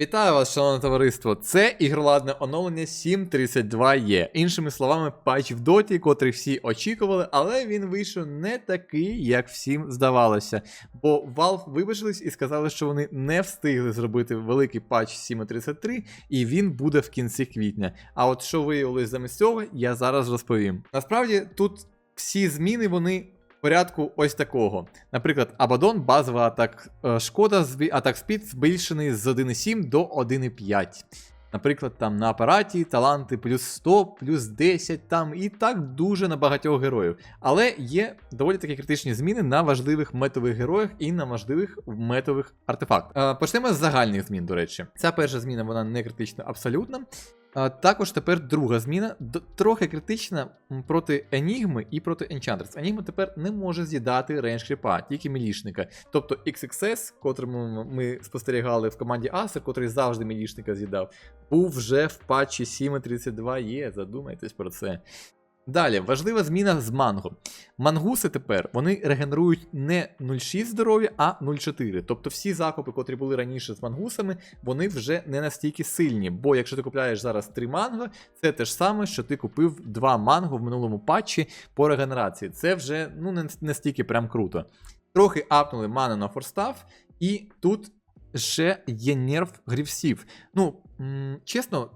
Вітаю вас, шановне товариство! Це ігроладне оновлення 7.32E. Іншими словами, патч в доті, котрий всі очікували, але він вийшов не такий, як всім здавалося. Бо Valve вибажились і сказали, що вони не встигли зробити великий патч 7.33, і він буде в кінці квітня. А от що виявилось замість цього, я зараз розповім. Насправді тут всі зміни вони. Порядку ось такого. Наприклад, Абадон, базова атак е, шкода, атак спід збільшений з 1,7 до 1,5. Наприклад, там на апараті таланти плюс 100, плюс 10 там і так дуже на багатьох героїв. Але є доволі такі критичні зміни на важливих метових героях і на важливих метових артефактах. Е, Почнемо з загальних змін, до речі. Ця перша зміна вона не критична абсолютно. Також тепер друга зміна, трохи критична проти Енігми і проти Enchantress. Енігма тепер не може з'їдати рейндж кріпа, тільки мілішника. Тобто XXS, котрим ми спостерігали в команді Acer, котрий завжди мілішника з'їдав, був вже в патчі 7.32 є, задумайтесь про це. Далі, важлива зміна з манго. Мангуси тепер вони регенерують не 0,6 здоров'я, а 0,4. Тобто всі закупи, котрі були раніше з мангусами, вони вже не настільки сильні. Бо якщо ти купляєш зараз 3 манго, це те ж саме, що ти купив 2 манго в минулому патчі по регенерації. Це вже ну, не настільки прям круто. Трохи апнули ману на форстав, і тут ще є нерв грівсів. Ну, чесно.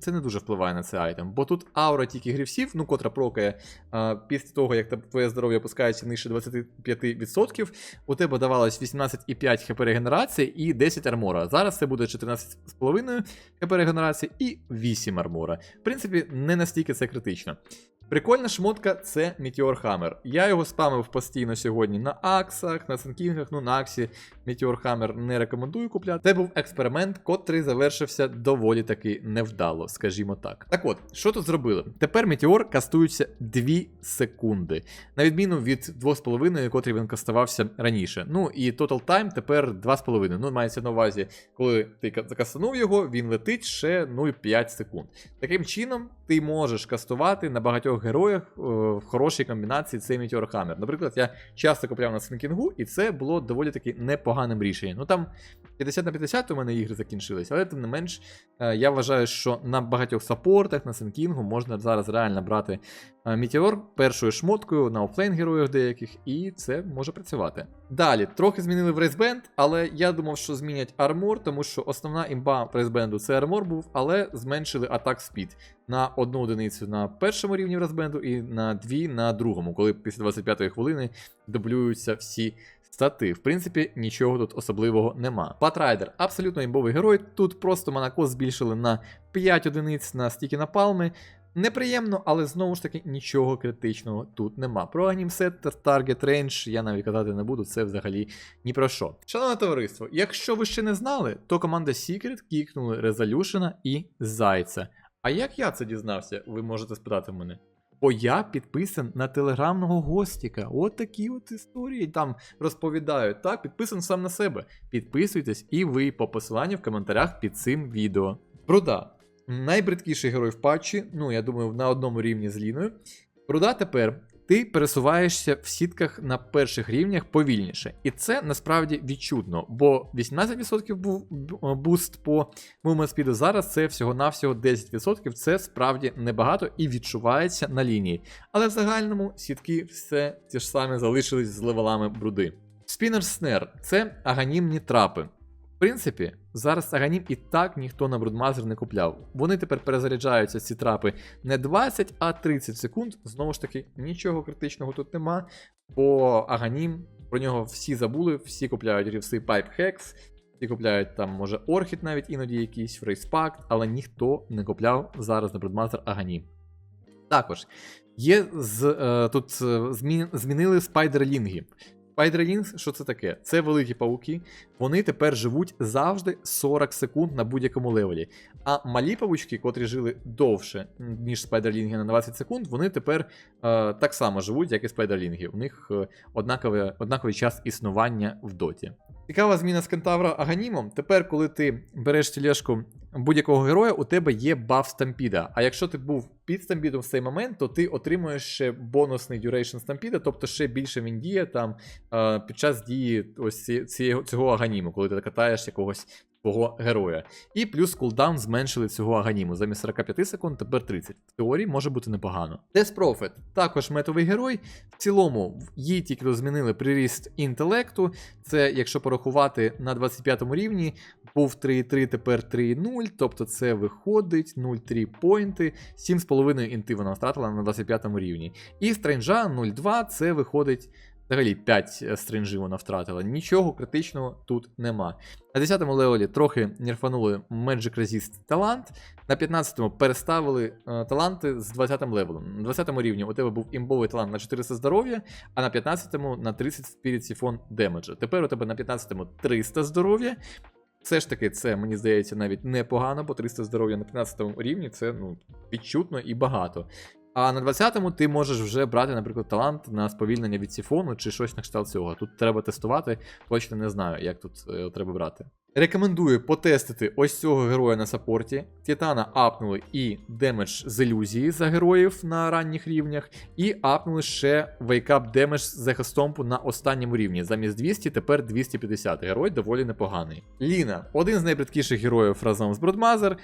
Це не дуже впливає на цей айтем, бо тут аура тільки грівсів, ну котра прокає а, після того, як твоє здоров'я опускається нижче 25%, у тебе давалось 18,5 хп регенерації і 10 армора. Зараз це буде 14,5 хп регенерації і 8 армора. В принципі, не настільки це критично. Прикольна шмотка це Meteor Hammer. Я його спамив постійно сьогодні на Аксах, на Сенкінгах, ну на Аксі Meteor Hammer не рекомендую купляти. Це був експеримент, котрий завершився доволі таки невдало, скажімо так. Так от, що тут зробили? Тепер Meteor кастується 2 секунди, на відміну від 2,5, котрий він кастувався раніше. Ну і Total Time тепер 2,5. Ну, мається на увазі, коли ти ка- закастанув його, він летить ще 0,5 секунд. Таким чином, ти можеш кастувати на багатьох героях е, в хорошій комбінації цей Meteor Hammer. Наприклад, я часто купляв на Сенкінгу, і це було доволі таки непоганим рішенням. Ну там 50 на 50 у мене ігри закінчились, але тим не менш, е, я вважаю, що на багатьох саппортах, на Сенкінгу можна зараз реально брати е, Meteor першою шмоткою на офлейн героїв деяких, і це може працювати. Далі, трохи змінили в рейсбенд, але я думав, що змінять армор, тому що основна імба рейсбенду це армор був, але зменшили атак спід на одну одиницю на першому рівні рейсбенду і на дві на другому, коли після 25-ї хвилини дублюються всі стати. В принципі, нічого тут особливого нема. Патрайдер абсолютно імбовий герой. Тут просто Монако збільшили на 5 одиниць на стіки напалми. Неприємно, але знову ж таки нічого критичного тут нема. Про анімсет та таргет рейндж я навіть казати не буду, це взагалі ні про що. Шановне товариство, якщо ви ще не знали, то команда Secret кікнули Резолюшена і Зайця. А як я це дізнався, ви можете спитати мене. Бо я підписан на телеграмного гостіка. От такі от історії там розповідають. Так, підписан сам на себе. Підписуйтесь і ви по посиланню в коментарях під цим відео. Бруда. Найбридкіший герой в патчі, ну я думаю, на одному рівні з Ліною. Бруда тепер ти пересуваєшся в сітках на перших рівнях повільніше. І це насправді відчутно, бо 18% був буст по movement speed, зараз це всього-навсього 10%. Це справді небагато і відчувається на лінії. Але в загальному сітки все ті ж самі залишились з левелами бруди. Спінер Снер це аганімні трапи. Принципі, зараз аганім і так ніхто на Брудмазер не купляв. Вони тепер перезаряджаються ці трапи не 20, а 30 секунд. Знову ж таки, нічого критичного тут нема, бо аганім, про нього всі забули, всі купляють рівси Pipe Hex, всі купляють там, може, Орхід навіть іноді якийсь, Фрейспакт, але ніхто не купляв зараз на Брудмазер аганім. Також є з, е, тут е, змін, змінили спайдерлінги. Спайдерлінг, що це таке? Це великі пауки. Вони тепер живуть завжди 40 секунд на будь-якому левелі. А малі павучки, котрі жили довше, ніж спайдерлінги на 20 секунд, вони тепер е, так само живуть, як і спайдерлінги. У них е, однаковий, однаковий час існування в доті. Цікава зміна з кентавра Аганімом. Тепер, коли ти береш тілешку будь-якого героя, у тебе є баф стампіда. А якщо ти був під стампідом в цей момент, то ти отримуєш ще бонусний duration стампіда, тобто ще більше він діє там е, під час дії ось ці- цього аганіму, коли ти катаєш якогось твого героя. І плюс кулдаун зменшили цього аганіму. Замість 45 секунд, тепер 30. В теорії може бути непогано. Death Prophet також метовий герой. В цілому їй тільки змінили приріст інтелекту. Це, якщо порахувати на 25 рівні, був 3,3, тепер 3,0, тобто це виходить 0,3 поінти, 7,5 інти вона втратила на 25 рівні. І стренджа 0,2 це виходить. Взагалі 5 стринжів вона втратила. Нічого критичного тут нема. На 10-му левелі трохи нерфанули Magic Resist талант. На 15-му переставили е, таланти з 20-м левелем. На 20-му рівні у тебе був імбовий талант на 400 здоров'я, а на 15-му на 30 Spirit Siphon демеджа. Тепер у тебе на 15-му 300 здоров'я. Все ж таки, це мені здається навіть непогано, бо 300 здоров'я на 15 рівні це ну, відчутно і багато. А на 20-му ти можеш вже брати, наприклад, талант на сповільнення від сіфону чи щось на кшталт цього. Тут треба тестувати, точно не знаю, як тут е, треба брати. Рекомендую потестити ось цього героя на саппорті. Титана апнули і демедж з ілюзії за героїв на ранніх рівнях, і апнули ще вейкап демедж з захистомпу на останньому рівні. Замість 200, тепер 250. Герой доволі непоганий. Ліна один з найбридкіших героїв разом з Бродмазер.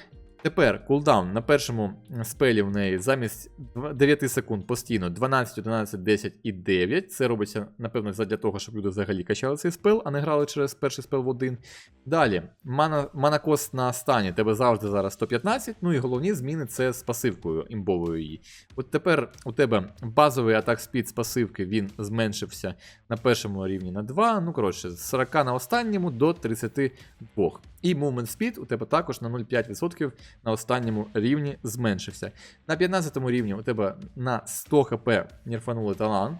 Тепер кулдаун на першому спелі в неї замість 9 секунд постійно 12, 11, 10 і 9. Це робиться, напевно, для того, щоб люди взагалі качали цей спел, а не грали через перший спел в один. Далі, мана, манакост на стані, тебе завжди зараз 115. Ну і головні зміни це з пасивкою імбовою її. От тепер у тебе базовий атак спід з пасивки він зменшився на першому рівні на 2. Ну, коротше, з 40 на останньому до 32. І movement speed у тебе також на 0,5% на останньому рівні зменшився. На 15 рівні у тебе на 100 хп нерфанули талант.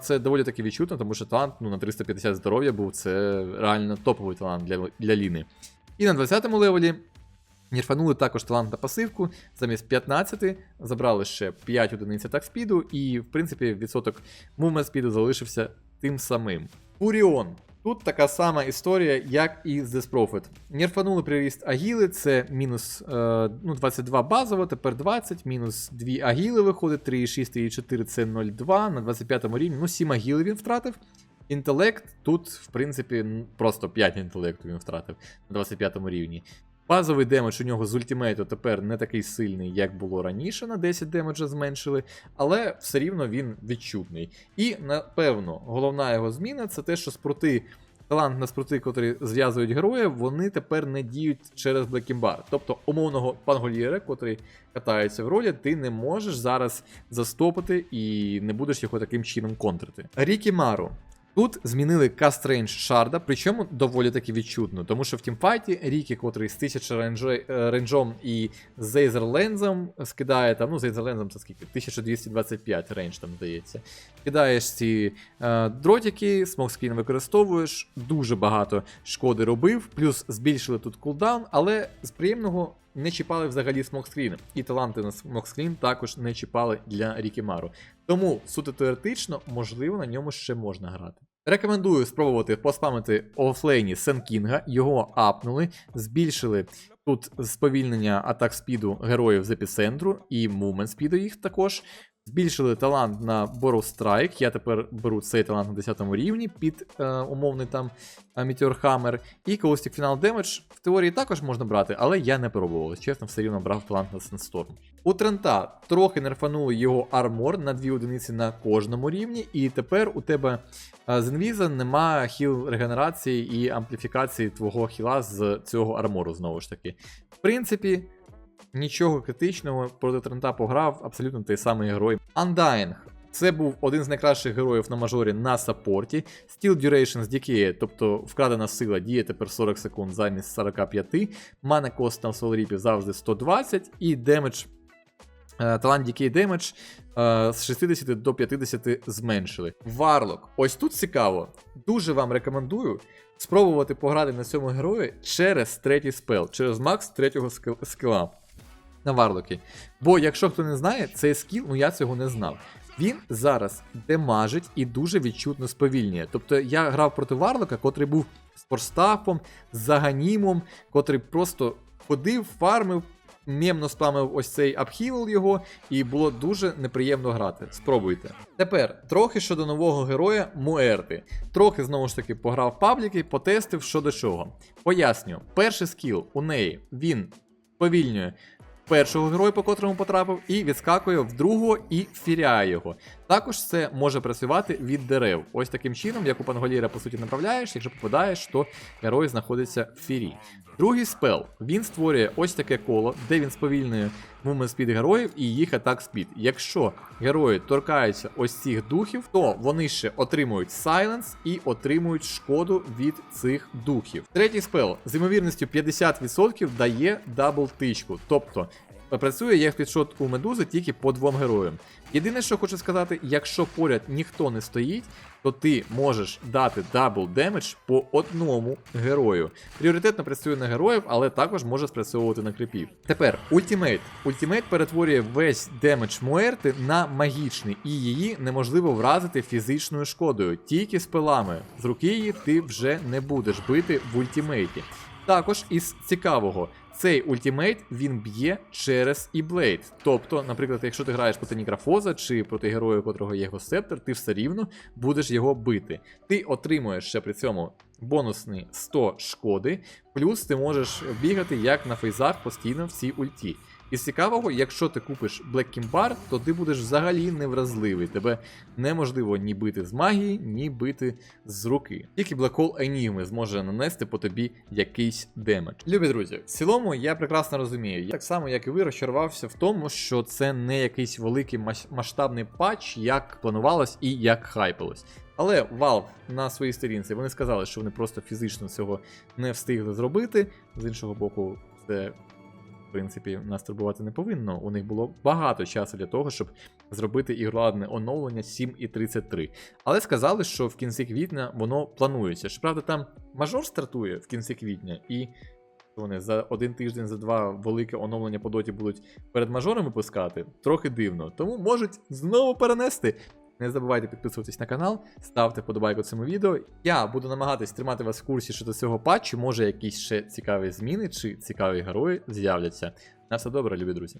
Це доволі таки відчутно, тому що талант ну, на 350 здоров'я був це реально топовий талант для, для Ліни. І на 20 левелі нерфанули також талант на пасивку. Замість 15 забрали ще 5 одиниць атак спіду, і, в принципі, відсоток мувмент спіду залишився тим самим. Фуріон. Тут така сама історія, як і з Prophet. Нерфанули приріст агіли, це мінус е, ну, 22 базово, тепер 20, мінус 2 агіли виходить, 3,6, 3,4 це 0,2 на 25 рівні. Ну, 7 агіли він втратив. Інтелект тут, в принципі, просто 5 інтелекту він втратив на 25 рівні. Базовий демедж у нього з ультимейту тепер не такий сильний, як було раніше, на 10 демеджа зменшили, але все рівно він відчутний. І, напевно, головна його зміна це те, що спрути, талант на спрути, котрі зв'язують героїв, вони тепер не діють через Блекімбар. Тобто умовного пангольєра, котрий катається в ролі, ти не можеш зараз застопити і не будеш його таким чином контрити. Рікі Мару. Тут змінили каст рейндж шарда, причому доволі таки відчутно, тому що в тімфайті Рікі, котрий з 1000 рейнджо- е, рейнджом і Зейзерлензом скидає там, ну Зейзерлензом це скільки? 1225 рейндж там здається. Кидаєш ці е, дротики, смокскрін використовуєш, дуже багато шкоди робив, плюс збільшили тут кулдаун, але з приємного не чіпали взагалі смокскрін. І таланти на смокскрін також не чіпали для Рікімару. Тому суто теоретично, можливо, на ньому ще можна грати. Рекомендую спробувати поспамити офлейні Сенкінга, його апнули, збільшили тут сповільнення атак спіду героїв з епіцентру і мувмент спіду їх також. Збільшили талант на Borrow Strike. Я тепер беру цей талант на 10 рівні під е, умовний там е, Meteor Hammer. І Caustic Final Damage в теорії також можна брати, але я не пробував. Чесно, все рівно брав талант на Sandstorm. У Трента трохи нерфанули його армор на 2 одиниці на кожному рівні, і тепер у тебе е, з інвіза нема хіл регенерації і ампліфікації твого хіла з цього армору знову ж таки. В принципі. Нічого критичного проти Трента пограв, абсолютно той самий герой. Undying. Це був один з найкращих героїв на мажорі на саппорті. Steel з Decay, тобто вкрадена сила діє тепер 40 секунд замість 45. Mana Cost на Солріпі завжди 120, і демедж, талант Decay Damage е, з 60 до 50 зменшили. Варлок. Ось тут цікаво. Дуже вам рекомендую спробувати пограти на цьому герої через третій спел, через макс третього скил- скіла на Варлокі. Бо, якщо хто не знає, цей скіл, ну я цього не знав. Він зараз демажить і дуже відчутно сповільнює. Тобто я грав проти Варлока, котрий був з форстафом, з заганімом, котрий просто ходив, фармив, мємно спамив ось цей апхівел його, і було дуже неприємно грати. Спробуйте. Тепер трохи щодо нового героя Муерти. Трохи знову ж таки пограв пабліки, потестив що до чого. Поясню, перший скіл у неї він повільнює першого героя, по котрому потрапив, і відскакує в другого і фіряє його. Також це може працювати від дерев. Ось таким чином, як у панголіра, по суті, направляєш, якщо попадаєш, то герой знаходиться в фірі. Другий спел він створює ось таке коло, де він сповільнює мувмент спід героїв і їх атак спід. Якщо герої торкаються ось цих духів, то вони ще отримують сайленс і отримують шкоду від цих духів. Третій спел з ймовірністю 50% дає дабл тичку, тобто Працює як підшот у медузи тільки по двом героям. Єдине, що хочу сказати, якщо поряд ніхто не стоїть, то ти можеш дати дабл демедж по одному герою. Пріоритетно працює на героїв, але також може спрацьовувати на крипів. Тепер ультимейт. Ультимейт перетворює весь демедж Муерти на магічний, і її неможливо вразити фізичною шкодою, тільки з пилами. З руки її ти вже не будеш бити в ультимейті. Також із цікавого, цей ультимейт він б'є через іблейд. Тобто, наприклад, якщо ти граєш проти Нікрафоза чи проти героя, котрого є його септер, ти все рівно будеш його бити. Ти отримуєш ще при цьому бонусні 100 шкоди, плюс ти можеш бігати як на фейзах постійно в цій ульті. Із цікавого, якщо ти купиш Black Kimbar, то ти будеш взагалі невразливий. Тебе неможливо ні бити з магії, ні бити з руки. Тільки Black Hole Enigma зможе нанести по тобі якийсь демедж. Любі друзі, в цілому я прекрасно розумію. Я так само, як і ви, розчарувався в тому, що це не якийсь великий масштабний патч, як планувалось і як хайпилось. Але Valve на своїй сторінці вони сказали, що вони просто фізично цього не встигли зробити. З іншого боку, це принципі, нас турбувати не повинно. У них було багато часу для того, щоб зробити ігроладне оновлення 7.33. Але сказали, що в кінці квітня воно планується. Щоправда, там мажор стартує в кінці квітня, і вони за один тиждень, за два велике оновлення по доті будуть перед мажором випускати. Трохи дивно. Тому можуть знову перенести. Не забувайте підписуватись на канал, ставте подобайку цьому відео. Я буду намагатись тримати вас в курсі щодо цього патчу. Може, якісь ще цікаві зміни чи цікаві герої з'являться. На все добре, любі друзі.